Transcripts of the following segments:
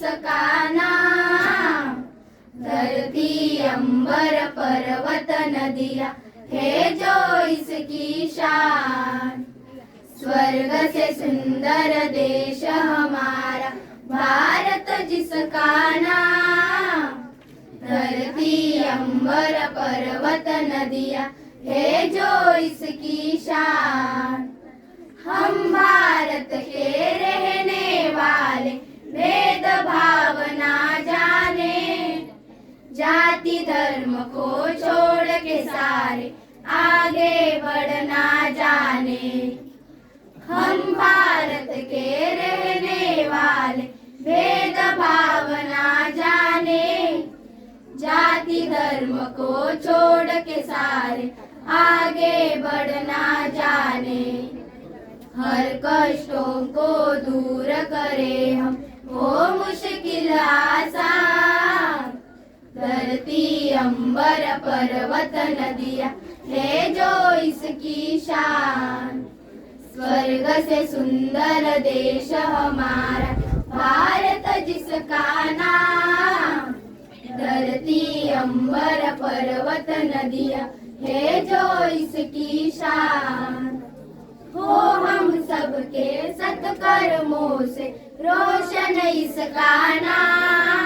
जिसका नाम धरती अंबर पर्वत नदिया, है जो इसकी शान। स्वर्ग से सुंदर देश हमारा, भारत जिसका नाम। धरती अंबर पर्वत नदिया, है जो इसकी शान। हम भारत के रहने वाले धर्म को छोड़ के सारे, आगे बढ़ना जाने। हम भारत के रहने वाले, भेद भावना जाने। जाति धर्म को छोड़ के सारे, आगे बढ़ना जाने। हर कष्टों को दूर करे हम, वो मुश्किल आसान। धरती अंबर पर्वत नदिया है जो इसकी शान। स्वर्ग से सुंदर देश हमारा, भारत जिसका नाम। धरती अंबर पर्वत नदिया है जो इसकी शान। हो हम सबके सत्कर्मों से, रोशन इसका नाम।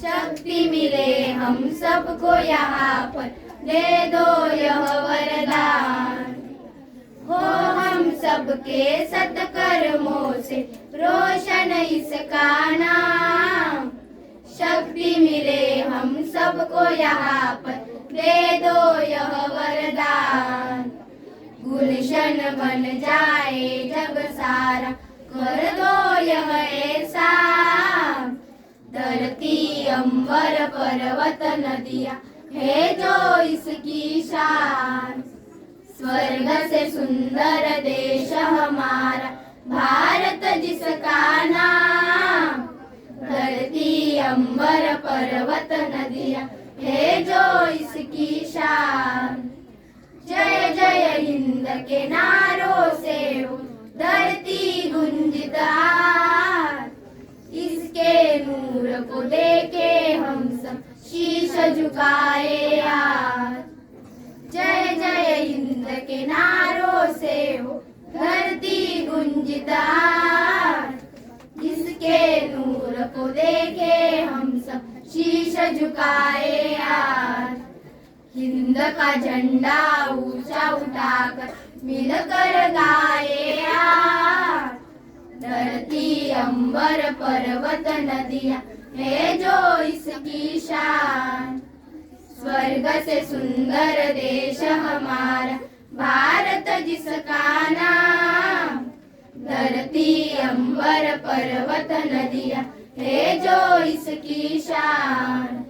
शक्ति मिले हम सबको यहाँ पर। दे दो यह वरदान। हो हम सबके सत्कर्मों से, रोशन इसका नाम। शक्ति मिले हम सबको यहाँ पर। दे दो यह वरदान। गुलशन बन जाए जग सारा, कर दो अंबर पर्वत नदिया, है जो इसकी शान। स्वर्ग से सुंदर देश हमारा, भारत जिसका नाम। धरती अंबर पर्वत नदिया, है जो इसकी शान। जय जय हिंद के नारों से धरती गुंजित इसके नूर को देखे झुकाए जय जय हिंद के नारों से हो, धरती गुंजित आज इसके नूर को देखे हम सब, शीश झुकाए आज। हिंद का झंडा ऊँचा उठाकर मिलकर गाए आज। धरती, अंबर, पर्वत, नदिया है जो इसकी शान। स्वर्ग से सुंदर देश हमारा, भारत जिसका नाम। धरती अंबर पर्वत नदिया है जो इसकी शान।